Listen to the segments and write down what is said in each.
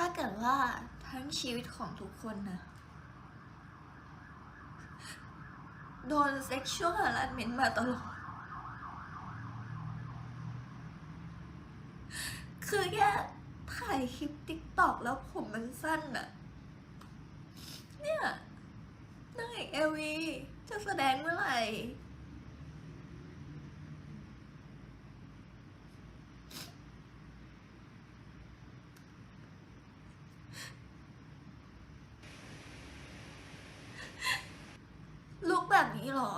ถ้าเกิดว่าทั้งชีวิตของทุกคนนะโดน sexual harassment มาตลอด คือแค่ถ่ายคลิปติ๊กตอกแล้วผมมันสั้นอะเนี่ยนางเอกเอวีจะแสดงเมื่อไหร่ แบบนี้เหรอ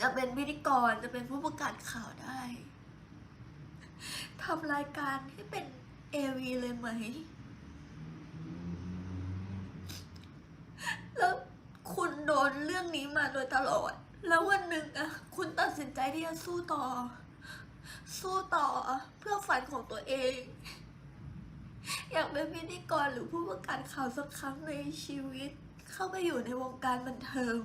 จะเป็นพิธีกรจะเป็นผู้ประกาศข่าวได้ทำรายการให้เป็นเอวีเลยไหม แล้วคุณโดนเรื่องนี้มาโดยตลอด แล้ววันหนึ่งอะคุณตัดสินใจที่จะสู้ต่อ สู้ต่อเพื่อฝันของตัวเอง อยากเป็นพิธีกรหรือผู้ประกาศข่าวสักครั้งในชีวิต เข้าไปอยู่ในวงการบันเทิง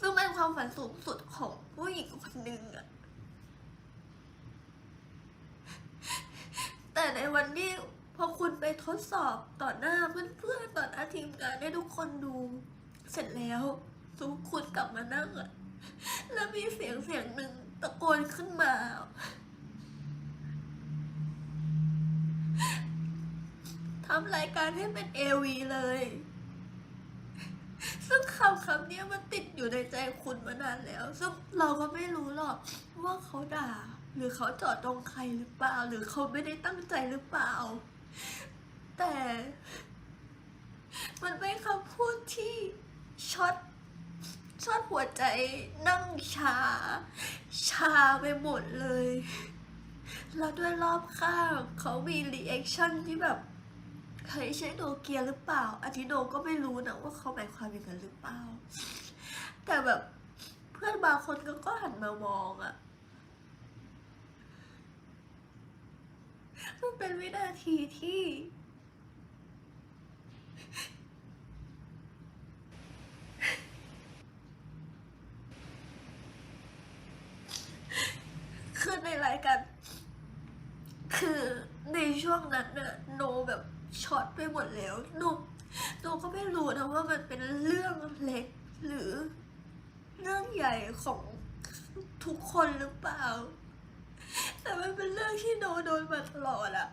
ซึ่งเป็นความฝันสูงสุดของผู้หญิงคนหนึ่งอะแต่ในวันที่พอคุณไปทดสอบต่อหน้าเพื่อนๆต่อหน้าทีมงานให้ทุกคนดู เสร็จแล้วทุกคุณกลับมานั่งอะแล้วมีเสียงเสียงหนึ่งตะโกนขึ้นมา ทำรายการให้เป็นเอวีเลย ซึ่งคำคำนี้มันติดอยู่ในใจคุณมานานแล้ว ซึ่งเราก็ไม่รู้หรอกว่าเขาด่า หรือเขาเจอดตรงใครหรือเปล่า หรือเขาไม่ได้ตั้งใจหรือเปล่า แต่ มันเป็นคำพูดที่ช็อตช็อตหัวใจนั่งชา ชาไปหมดเลยแล้วด้วยรอบข้างเขามีรีแอคชั่นที่แบบ เฮ้ยใช่โนเกียหรือเปล่าอาทิโนก็ไม่รู้นะว่าเขาหมายความอย่างนั้นหรือเปล่า แต่แบบเพื่อนบางคนก็ก็หันมามองอะมันเป็นวินาทีที่คือในรายการคือในช่วงนั้นน่ะโนแบบ ช็อตไปหมดแล้วโนโนก็ไม่รู้นะว่ามันเป็นเรื่องเล็กหรือ เรื่องใหญ่ของทุกคนหรือเปล่า แต่มันเป็นเรื่องที่โนโดนมาตลอดอะ